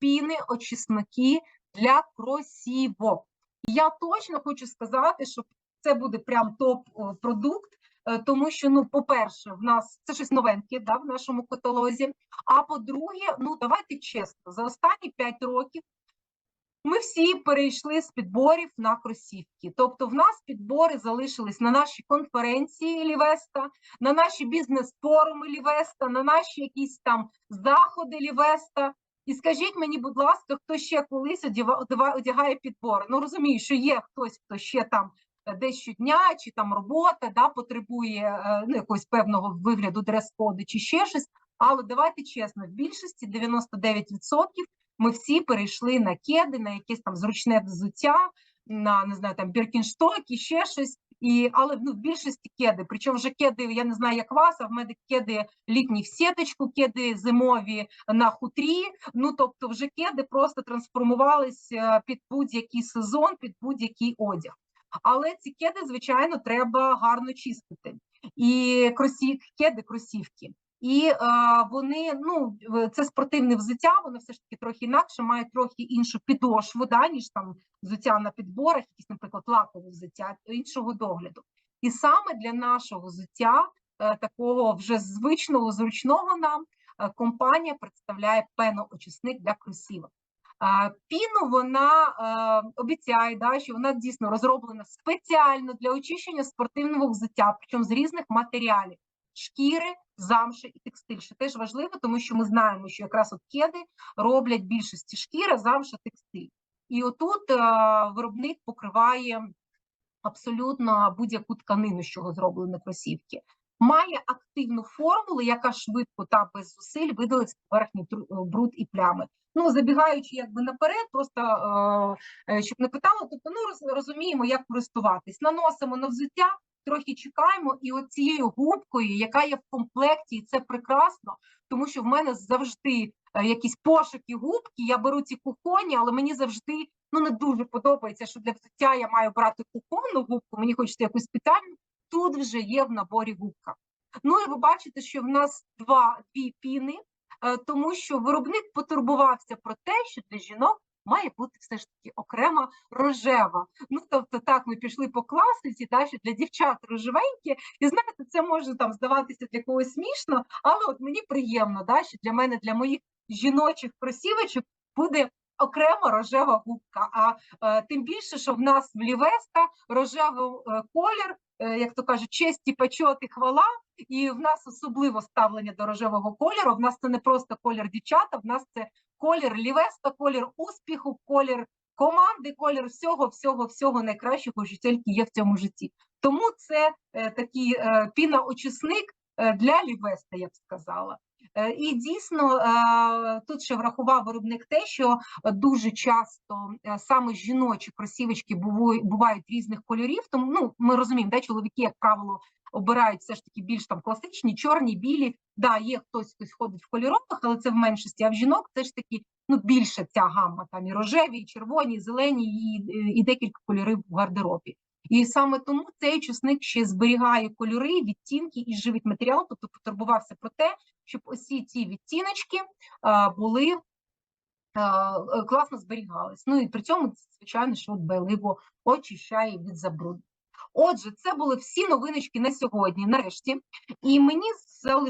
піни, очисники для кросівок. Я точно хочу сказати, що це буде прям топ-продукт, е, тому що, ну, по-перше, в нас це щось новеньке да, в нашому каталозі. А по-друге, ну давайте чесно, за останні 5 років ми всі перейшли з підборів на кросівки. Тобто, в нас підбори залишились на наші конференції Лівеста, на наші бізнес-форуми Лівеста, на наші якісь там заходи Лівеста. І скажіть мені, будь ласка, хто ще колись одягає підбори? Ну розумію, що є хтось, хто ще там е, десь щодня, чи там робота да, потребує е, ну, якогось певного вигляду дрес-коду чи ще щось. Але давайте чесно, в більшості 99% ми всі перейшли на кеди, на якесь там зручне взуття, на не знаю, там біркіншток ще щось. І, але ну, в більшості кеди. Причому вже кеди, я не знаю, як вас, а в мене кеди літні в сіточку, кеди зимові на хутрі. Ну тобто, вже кеди просто трансформувалися під будь-який сезон, під будь-який одяг. Але ці кеди, звичайно, треба гарно чистити. І кросів, кеди, кросівки. І е, вони, ну це спортивне взуття, воно все ж таки трохи інакше, має трохи іншу підошву, да, ніж там взуття на підборах, якісь, наприклад, лакове взуття іншого догляду. І саме для нашого взуття, е, такого вже звичного, зручного нам, е, компанія представляє пеноочисник для кросівок. Піну вона е, обіцяє, да, що вона дійсно розроблена спеціально для очищення спортивного взуття, причому з різних матеріалів шкіри, замши і текстиль, що теж важливо, тому що ми знаємо, що якраз от кеди роблять більшості шкіра, замша, текстиль. І отут е, виробник покриває абсолютно будь-яку тканину, з чого кросівки. Має активну формулу, яка швидко та без зусиль видалить поверхні е, бруд і плями. Ну, забігаючи якби наперед, просто е, е, щоб не питали, тобто ну роз- розуміємо, як користуватись. Наносимо на взуття, трохи чекаємо, і от цією губкою, яка є в комплекті, і це прекрасно, тому що в мене завжди е, якісь пошуки губки. Я беру ці кухоні, але мені завжди ну не дуже подобається, що для взуття я маю брати кухонну губку. Мені хочеться якусь спеціальну. Тут вже є в наборі губка. Ну і ви бачите, що в нас два дві піни, е, тому що виробник потурбувався про те, що для жінок має бути все ж таки окрема рожева. Ну тобто, так ми пішли по класиці, да, що для дівчат рожевенькі, і знаєте, це може там здаватися для когось смішно, але от мені приємно, да, що для мене, для моїх жіночих кросівочок буде окрема рожева губка. А е, тим більше, що в нас в Лівеста рожевий е, колір, е, як то кажуть, честь і почет хвала. І в нас особливо ставлення до рожевого кольору. В нас це не просто колір дівчата, в нас це колір Лівеста, колір успіху, колір команди, колір всього, всього, всього найкращого, що тільки є в цьому житті. Тому це такий піноочисник для Лівеста, я б сказала. Е, І дійсно е, тут ще врахував виробник те, що дуже часто е, саме жіночі кросівочки буваю- бувають різних кольорів. Тому ну ми розуміємо, де чоловіки, як правило, обирають все ж таки більш там класичні, чорні, білі. Да, є хтось, хтось ходить в кольорових, але це в меншості. А в жінок це ж таки ну більше ця гамма. Там і рожеві, і червоні, і зелені, і, і декілька кольорів в гардеробі. І саме тому цей часник ще зберігає кольори, відтінки і живить матеріал, тобто потурбувався про те, щоб усі ці відтіночки були е, класно зберігались. Ну і при цьому, звичайно, що дбайливо очищає від забруднень. Отже, це були всі новиночки на сьогодні, нарешті. І мені залишилося